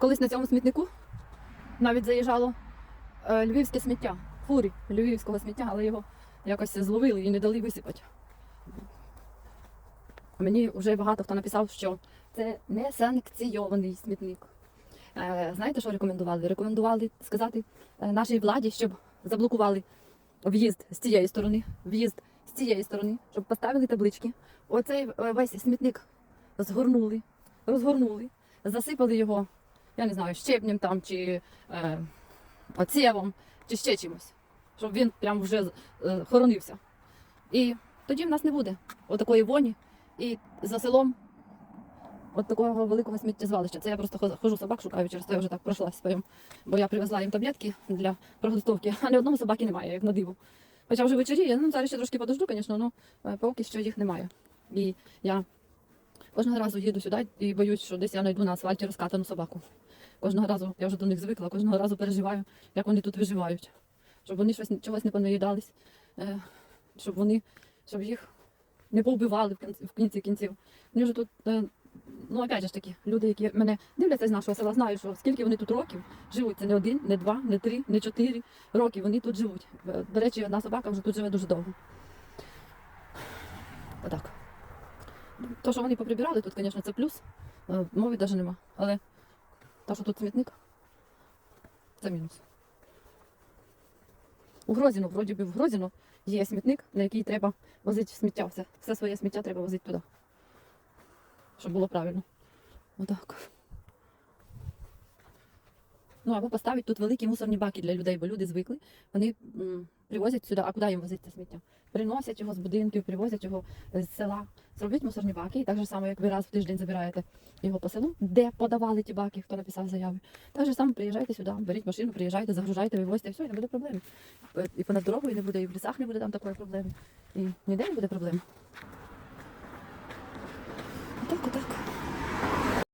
Колись на цьому смітнику навіть заїжджало е, львівське сміття, фурі львівського сміття, але його якось зловили і не дали висипати. Мені вже багато хто написав, що це не санкційований смітник. Е, знаєте, що рекомендували? Рекомендували сказати е, нашій владі, щоб заблокували в'їзд з цієї сторони, в'їзд з цієї сторони, щоб поставили таблички. Оцей весь смітник згорнули, розгорнули, засипали його, я не знаю, щебнем там чи е, оцєвом, чи ще чимось, щоб він прям вже е, хоронився. І тоді в нас не буде отакої воні. І за селом от такого великого сміттєзвалища. Це я просто хожу собак шукаю, через це я вже так пройшлася своїм. Бо я привезла їм таблетки для проглистовки, а ні одного собаки немає, як на диво. Хоча вже вечоріє, ну зараз ще трошки подожду, звісно, але поки що їх немає. І я кожного разу їду сюди і боюсь, що десь я знайду на асфальті розкатану собаку. Кожного разу я вже до них звикла, кожного разу переживаю, як вони тут виживають. Щоб вони щось чогось не понаїдались, е, щоб вони, щоб їх не повбивали в кінці, в кінці кінців. Вони вже тут, е, ну опять же ж таки, люди, які мене дивляться з нашого села, знають, що скільки вони тут років живуть. Це не один, не два, не три, не чотири роки. Вони тут живуть. Е, До речі, одна собака вже тут живе дуже довго. Отак. То, що вони поприбирали тут, звісно, це плюс. Мови навіть нема. Але те, що тут смітник, це мінус. У Грозіно, вроді би в Грозіну є смітник, на який треба возити сміття. Все, все своє сміття треба возити туди. Щоб було правильно. Отак. Ну або поставити тут великі мусорні баки для людей, бо люди звикли. Вони м, привозять сюди, а куди їм возити це сміття? Приносять його з будинків, привозять його з села. Зробіть мусорні баки, і так же само, як ви раз в тиждень забираєте його по селу, де подавали ті баки, хто написав заяви. Так же само приїжджайте сюди, беріть машину, приїжджайте, загружайте, вивозьте, і все, і не буде проблем. Е, І понад дорогою не буде, і в лісах не буде там такої проблеми. І ніде не буде проблем.